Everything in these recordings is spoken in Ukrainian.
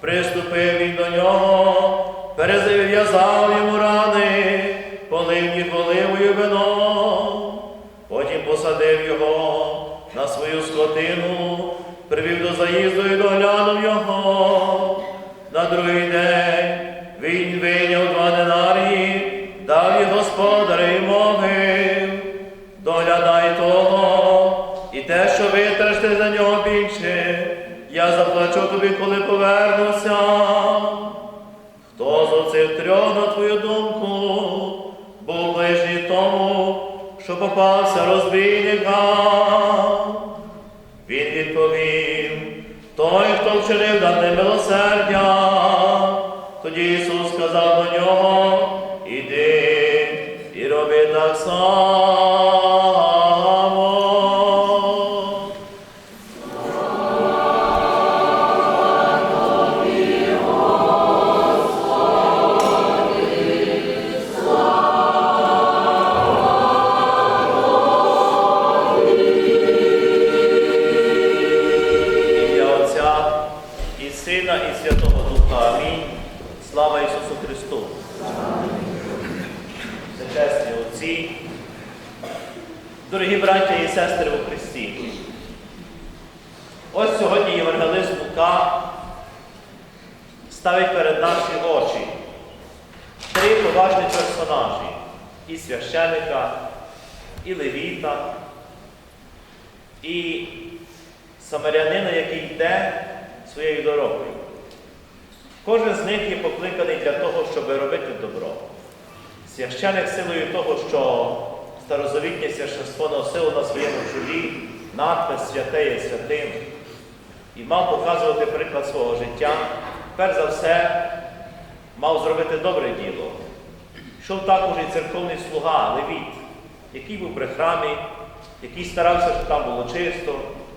Приступив він до нього, перезв'язав йому рани, полив їх оливою вином. Потім посадив його на свою скотину, привів до заїзду і доглянув його. На другий день він вийняв два динарії, дав їх господарю і мовив. Доглядай того, і те, що витратите за нього більше, заплачу тобі, коли повернуся. Хто з оцих трьох, на твою думку, був ближній тому, що попався розбійникам? Він відповів, той, хто вчинив дане милосердя. Тоді Ісус сказав до нього, іди і роби так само. Амінь. Слава Ісусу Христу. Нечесні Отці, дорогі браття і сестри у Христі. Ось сьогодні Євангелист Лука ставить перед наші очі три поважні персонажі і священика, і левіта, і самарянина, який йде своєю дорогою. Кожен з них є покликаний для того, щоб робити добро. Священик силою того, що старозавітнє священство носило на своєму чолі надпис святе є святим і мав показувати приклад свого життя, перш за все, мав зробити добре діло. Йшов також і церковний слуга, левіт, який був при храмі, який старався, щоб там було чисто,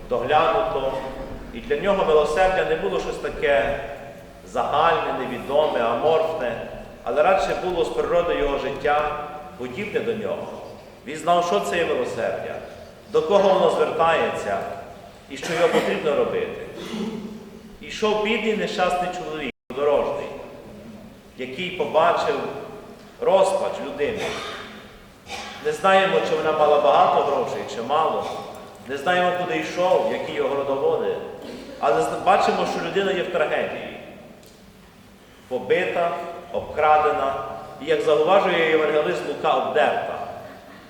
доглянуто. І для нього милосердя не було щось таке загальне, невідоме, аморфне, але радше було з природи його життя подібне до нього. Він знав, що це є милосердя, до кого воно звертається і що його потрібно робити. І йшов бідний нещасний чоловік, дорожний, який побачив розпач людини. Не знаємо, чи вона мала багато грошей, чи мало. Не знаємо, куди йшов, які його родоводи. Але бачимо, що людина є в трагедії. Побита, обкрадена, і, як зауважує Євангелист Лука, обдерта.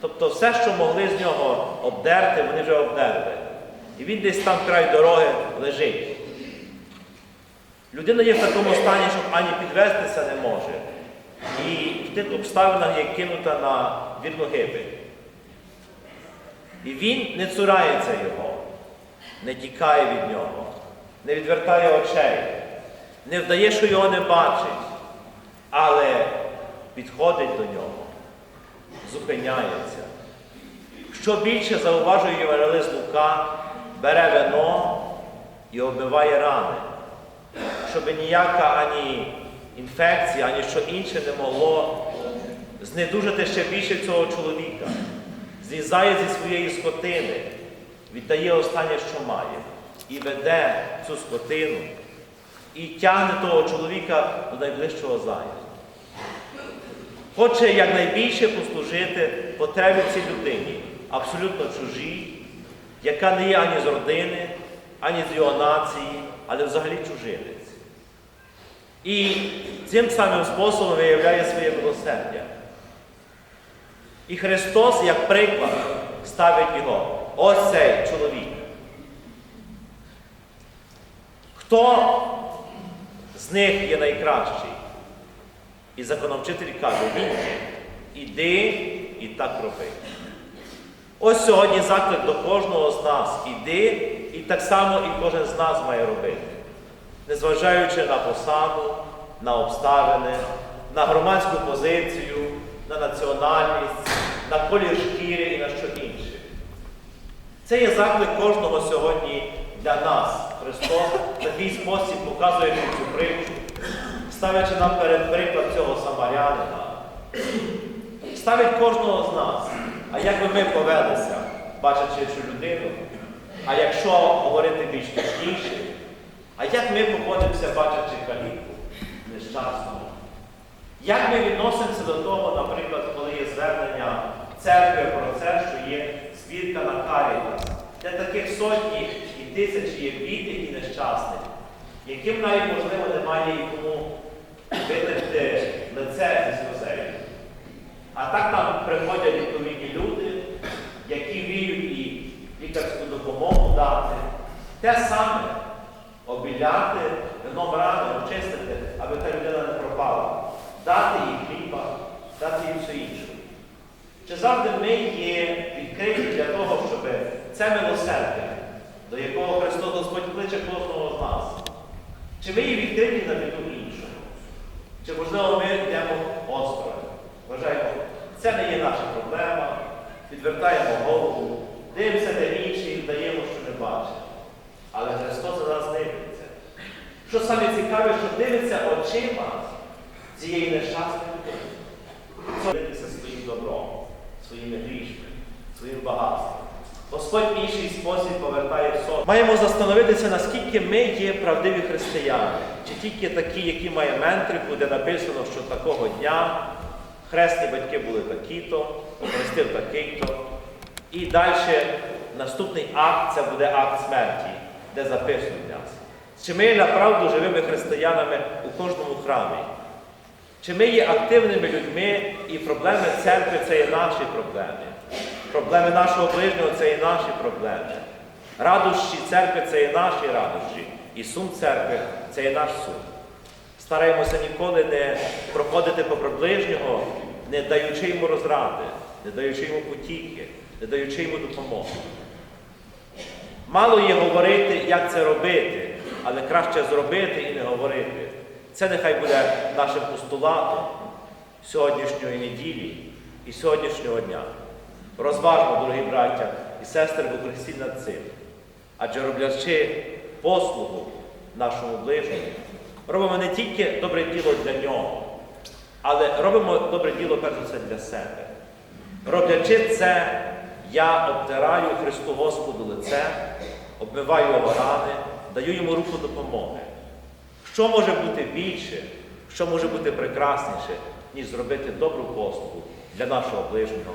Тобто все, що могли з нього обдерти, вони вже обдерли. І він десь там край дороги лежить. Людина є в такому стані, що ані підвестися не може. І в тих обставинах є кинута на вірну гибель. І він не цурається його, не тікає від нього, не відвертає очей, не вдає, що його не бачить, але підходить до нього, зупиняється. Що більше зауважує Євангелист Лука, бере вино і обмиває рани, щоб ніяка ані інфекція, ані що інше не могло знедужити ще більше цього чоловіка. Злізає зі своєї скотини, віддає останнє, що має, і веде цю скотину, і тягне того чоловіка до найближчого заю. Хоче якнайбільше послужити потребі цій людині, абсолютно чужій, яка не є ані з родини, ані з його нації, але взагалі чужинець. І цим самим способом виявляє своє милосердя. І Христос, як приклад, ставить його. Ось цей чоловік. Хто з них є найкращий? І законовчитель каже, він. Іди і так роби. Ось сьогодні заклик до кожного з нас. Іди, і так само і кожен з нас має робити. Незважаючи на посаду, на обставини, на громадську позицію, на національність, на колір шкіри і на що інше. Це є заклик кожного сьогодні для нас. Христос в такий спосіб показує нам цю притчу, ставлячи нам перед приклад цього самарянина. Ставить кожного з нас. А як би ми повелися, бачачи цю людину, а якщо говорити більш точніше, А як ми поводимося, бачачи каліку нещасного? Як ми відносимося до того, наприклад, коли є звернення церкви про це, що є збірка на Карітас, де таких сотні тисячі є бідних і нещасних, яким навіть можливо немає і кому витерти лице зі сльозею. А так там приходять відповідні люди, які вміють і лікарську допомогу дати. Те саме обіляти, вином рано очистити, аби та людина не пропала. Дати їй хліба, дати їй все інше. Чи завжди ми є відкриті для того, щоб це милосердя, до якого Христос Господь кличе кожного з нас? Чи ми є відкриті на біду іншого? Чи можливо ми йдемо осторонь? Вважаємо, це не є наша проблема, відвертаємо голову, дивимося на інші і вдаємо, що не бачимо. Але Христос за нас дивиться. Що саме цікаве, що дивиться очима цієї нещасної людини. Дивитися своїм добром, своїми грішми, своїм багатством. Господь інший спосіб повертає в сон. Маємо застановитися, наскільки ми є правдиві християни, чи тільки такі, які має ментрику, де написано, що такого дня хресні батьки були такі-то, охрестив такий-то. І далі наступний акт це буде акт смерті, де записують нас. Чи ми направду живими християнами у кожному храмі? Чи ми є активними людьми і проблеми церкви це є наші проблеми. Проблеми нашого ближнього це є наші проблеми. Радощі церкви це є наші радощі. І сум церкви це є наш сум. Стараємося ніколи не проходити попри ближнього, не даючи йому розради, не даючи йому потіхи, не даючи йому допомоги. Мало є говорити, як це робити, але краще зробити і не говорити. Це нехай буде нашим постулатом сьогоднішньої неділі і сьогоднішнього дня. Розважмо, дорогі браття і сестри в Христі над цим. Адже роблячи послугу нашому ближньому, робимо не тільки добре діло для нього, але робимо добре діло перш за все для себе. Роблячи це, я обтираю Христу Господу лице, обмиваю його рани, даю йому руку допомоги. Що може бути більше, що може бути прекрасніше, ніж зробити добру послугу для нашого ближнього?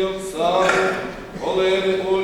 Андрія, Оксани, Олени, Ольги,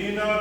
і на